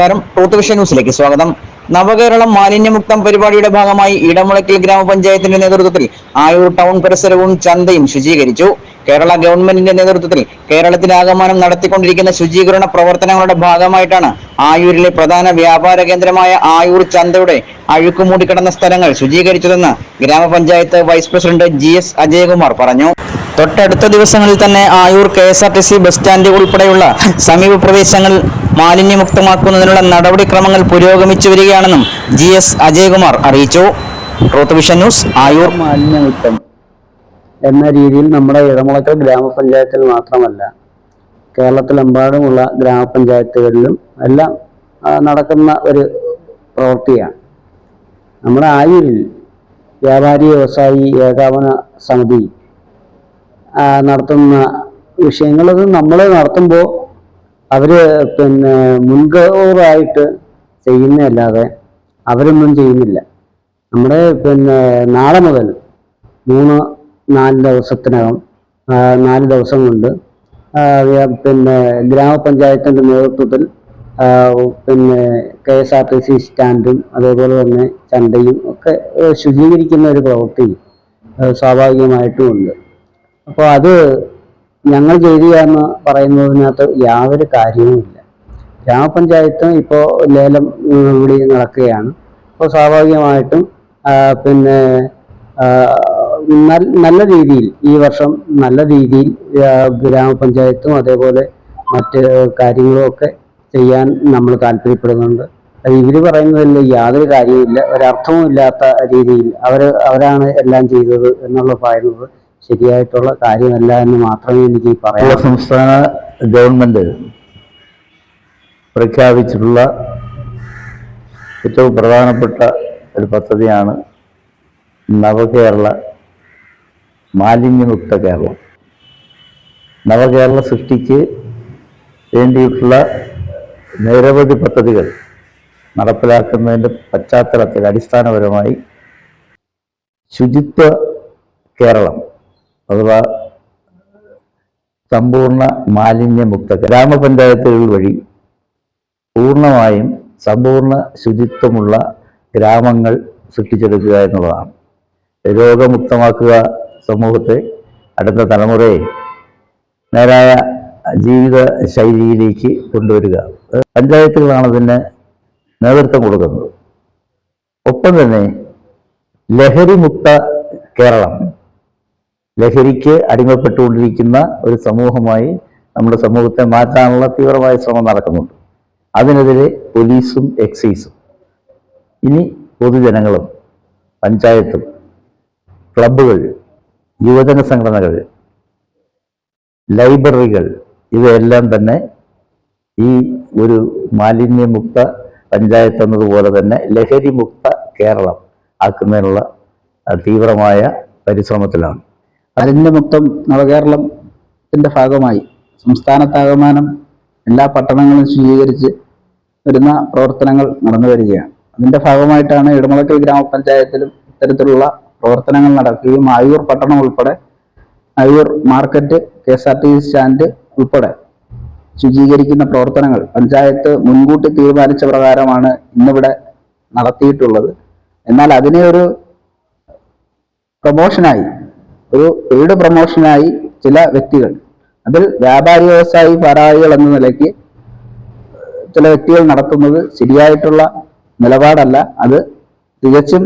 നമസ്കാരം. Taught vision ന്യൂസിലേക്ക് സ്വാഗതം. നവകേരളം മാലിന്യമുക്തം പരിപാടിയുടെ ഭാഗമായി ഇടമുളയ്ക്കൽ ഗ്രാമപഞ്ചായത്തിന്റെ നേതൃത്വത്തിൽ ആയൂർ ടൗൺ പരിസരവും ചന്തയും ശുചീകരിച്ചു. കേരള ഗവൺമെന്റിന്റെ നേതൃത്വത്തിൽ കേരളത്തിലാകമാനം നടത്തിക്കൊണ്ടിരിക്കുന്ന ശുചീകരണ പ്രവർത്തനങ്ങളുടെ ഭാഗമായിട്ടാണ് ആയൂരിലെ പ്രധാന വ്യാപാര കേന്ദ്രമായ ആയൂർ ചന്തയുടെ അഴുക്കുമൂടിക്കിടന്ന സ്ഥലങ്ങൾ ശുചീകരിച്ചതെന്ന് ഗ്രാമപഞ്ചായത്ത് vice president G S Ajayakumar പറഞ്ഞു. തൊട്ടടുത്ത ദിവസങ്ങളിൽ തന്നെ Ayur K S R T C bus stand ഉൾപ്പെടെയുള്ള സമീപ പ്രദേശങ്ങൾ മാലിന്യമുക്തമാക്കുന്നതിനുള്ള നടപടിക്രമങ്ങൾ പുരോഗമിച്ചു വരികയാണെന്നും ജി എസ് അജയകുമാർ അറിയിച്ചു. Vision news Ayur. മാലിന്യമുക്തം എന്ന രീതിയിൽ നമ്മുടെ ഇടമുളക്കൽ ഗ്രാമപഞ്ചായത്തിൽ മാത്രമല്ല കേരളത്തിലെമ്പാടുമുള്ള ഗ്രാമപഞ്ചായത്തുകളിലും എല്ലാം നടക്കുന്ന ഒരു പ്രവൃത്തിയാണ്. നമ്മുടെ ആയൂരിൽ വ്യാപാരി വ്യവസായി ഏകാപന സമിതി നടത്തുന്ന വിഷയങ്ങളത് നമ്മൾ നടത്തുമ്പോൾ അവർ പിന്നെ മുൻകൂറായിട്ട് ചെയ്യുന്നതല്ലാതെ അവരൊന്നും ചെയ്യുന്നില്ല. നമ്മുടെ പിന്നെ നാളെ മുതൽ മൂന്ന് നാല് ദിവസത്തിനകം നാല് ദിവസം കൊണ്ട് പിന്നെ ഗ്രാമപഞ്ചായത്തിന്റെ നേതൃത്വത്തിൽ പിന്നെ K S R T C സ്റ്റാൻഡും അതേപോലെ തന്നെ ചന്തയും ഒക്കെ ശുചീകരിക്കുന്ന ഒരു പ്രവൃത്തി സ്വാഭാവികമായിട്ടും ഉണ്ട്. അപ്പോൾ അത് ഞങ്ങൾ ചെയ്യുക എന്ന് പറയുന്നതിനകത്ത് യാതൊരു കാര്യവുമില്ല ഗ്രാമപഞ്ചായത്ത് ഇപ്പോൾ ലേലം ഇവിടെ നടക്കുകയാണ്. അപ്പോൾ സ്വാഭാവികമായിട്ടും പിന്നെ നല്ല രീതിയിൽ ഈ വർഷം നല്ല രീതിയിൽ ഗ്രാമപഞ്ചായത്തും അതേപോലെ മറ്റ് കാര്യങ്ങളും ഒക്കെ ചെയ്യാൻ നമ്മൾ താല്പര്യപ്പെടുന്നുണ്ട്. ഇവർ പറയുന്നതിൽ യാതൊരു കാര്യവുമില്ല. ഒരർത്ഥവും ഇല്ലാത്ത രീതിയിൽ അവർ അവരാണ് എല്ലാം ചെയ്തത് എന്നുള്ള പറയുന്നത് ശരിയായിട്ടുള്ള കാര്യമല്ല എന്ന് മാത്രമേ എനിക്ക് പറയാം സംസ്ഥാന ഗവൺമെന്റ് പ്രഖ്യാപിച്ചിട്ടുള്ള ഏറ്റവും പ്രധാനപ്പെട്ട ഒരു പദ്ധതിയാണ് നവകേരള മാലിന്യമുക്ത കേരളം. നവകേരള സൃഷ്ടിക്ക് വേണ്ടിയിട്ടുള്ള നിരവധി പദ്ധതികൾ നടപ്പിലാക്കുന്നതിന്റെ പശ്ചാത്തലത്തിൽ അടിസ്ഥാനപരമായി ശുചിത്വ കേരളം അഥവാ സമ്പൂർണ മാലിന്യമുക്ത ഗ്രാമപഞ്ചായത്തുകൾ വഴി പൂർണമായും സമ്പൂർണ ശുചിത്വമുള്ള ഗ്രാമങ്ങൾ സൃഷ്ടിച്ചെടുക്കുക എന്നുള്ളതാണ്. രോഗമുക്തമാക്കുക സമൂഹത്തെ അടുത്ത തലമുറയെ നേരായ ജീവിത ശൈലിയിലേക്ക് കൊണ്ടുവരിക. പഞ്ചായത്തുകളാണ് ഇതിന് നേതൃത്വം കൊടുക്കുന്നത്. ഒപ്പം തന്നെ ലഹരിമുക്ത കേരളം ലഹരിക്ക് അടിമപ്പെട്ടുകൊണ്ടിരിക്കുന്ന ഒരു സമൂഹമായി നമ്മുടെ സമൂഹത്തെ മാറ്റാനുള്ള തീവ്രമായ ശ്രമം നടക്കുന്നുണ്ട്. അതിനെതിരെ പോലീസും എക്സൈസും ഇനി പൊതുജനങ്ങളും പഞ്ചായത്തും ക്ലബുകൾ യുവജന സംഘടനകൾ ലൈബ്രറികൾ ഇവയെല്ലാം തന്നെ ഈ ഒരു മാലിന്യമുക്ത പഞ്ചായത്ത് എന്നതുപോലെ തന്നെ ലഹരിമുക്ത കേരളം ആക്കുന്നതിനുള്ള തീവ്രമായ പരിശ്രമത്തിലാണ്. മാലിന്യമുക്തം നവകേരളത്തിന്റെ ഭാഗമായി സംസ്ഥാനത്താകമാനം എല്ലാ പട്ടണങ്ങളും ശുചീകരിച്ച് വരുന്ന പ്രവർത്തനങ്ങൾ നടന്നു വരികയാണ്. അതിന്റെ ഭാഗമായിട്ടാണ് ഇടമുളക്കൽ ഗ്രാമപഞ്ചായത്തിലും ഇത്തരത്തിലുള്ള പ്രവർത്തനങ്ങൾ നടക്കുകയും ആയൂർ പട്ടണം ഉൾപ്പെടെ Ayur market K S R T stand ഉൾപ്പെടെ ശുചീകരിക്കുന്ന പ്രവർത്തനങ്ങൾ പഞ്ചായത്ത് മുൻകൂട്ടി തീരുമാനിച്ച പ്രകാരമാണ് ഇന്നിവിടെ നടത്തിയിട്ടുള്ളത്. എന്നാൽ അതിനെ ഒരു പ്രൊമോഷനായി ഒരു പെയ്ഡ് പ്രൊമോഷനായി ചില വ്യക്തികൾ. അതിൽ വ്യാപാരി വ്യവസായി പരാതികൾ എന്ന നിലയ്ക്ക് ചില വ്യക്തികൾ നടത്തുന്നത് ശരിയായിട്ടുള്ള നിലപാടല്ല. അത് തികച്ചും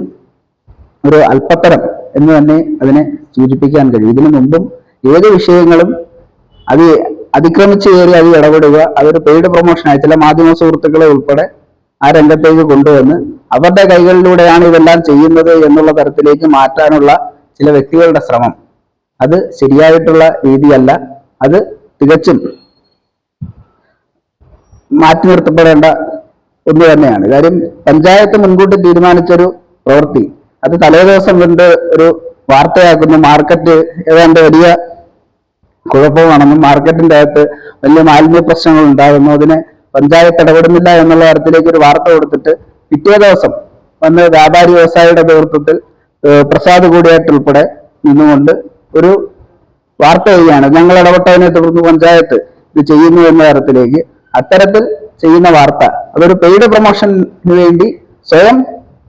ഒരു അല്പത്തരം എന്ന് തന്നെ അതിനെ സൂചിപ്പിക്കാൻ കഴിയും. ഇതിനു മുമ്പും ഏത് വിഷയങ്ങളും അത് അതിക്രമിച്ചു കയറി അത് ഇടപെടുക അതൊരു പെയ്ഡ് പ്രൊമോഷനായി ചില മാധ്യമ സുഹൃത്തുക്കളെ ഉൾപ്പെടെ ആ രംഗത്തേക്ക് കൊണ്ടുവന്ന് അവരുടെ കൈകളിലൂടെയാണ് ഇതെല്ലാം ചെയ്യുന്നത് എന്നുള്ള തരത്തിലേക്ക് മാറ്റാനുള്ള ചില വ്യക്തികളുടെ ശ്രമം. അത് ശരിയായിട്ടുള്ള രീതിയല്ല. അത് തികച്ചും മാറ്റി നിർത്തപ്പെടേണ്ട ഒന്ന് തന്നെയാണ്. കാര്യം പഞ്ചായത്ത് മുൻകൂട്ടി തീരുമാനിച്ചൊരു പ്രവൃത്തി. അത് തലേ ദിവസം കൊണ്ട് ഒരു വാർത്തയാക്കുന്നു. മാർക്കറ്റ് ഏതാണ്ട് വലിയ കുഴപ്പമാണെന്നും മാർക്കറ്റിന്റെ അകത്ത് വലിയ മാലിന്യ പ്രശ്നങ്ങൾ ഉണ്ടാകുന്നു. അതിന് പഞ്ചായത്ത് ഇടപെടുന്നില്ല എന്നുള്ള തരത്തിലേക്ക് ഒരു വാർത്ത കൊടുത്തിട്ട് പിറ്റേ ദിവസം വന്ന് വ്യാപാരി വ്യവസായിയുടെ നേതൃത്വത്തിൽ പ്രസാദ് കൂടിയായിട്ട് ഉൾപ്പെടെ നിന്നുകൊണ്ട് ഒരു വാർത്ത ചെയ്യുകയാണ് ഞങ്ങൾ ഇടപെട്ടതിനെ തുടർന്ന് പഞ്ചായത്ത് ഇത് ചെയ്യുന്നു എന്ന തരത്തിലേക്ക് അത്തരത്തിൽ ചെയ്യുന്ന വാർത്ത അതൊരു പെയ്ഡ് പ്രൊമോഷന് വേണ്ടി സ്വയം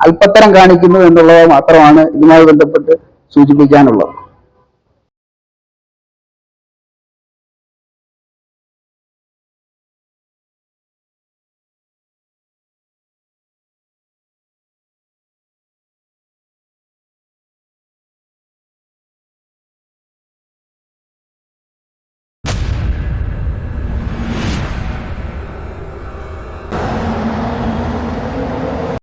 അല്പത്തരം കാണിക്കുന്നു എന്നുള്ളത് മാത്രമാണ് ഇതുമായി ബന്ധപ്പെട്ട് സൂചിപ്പിക്കാനുള്ളത്.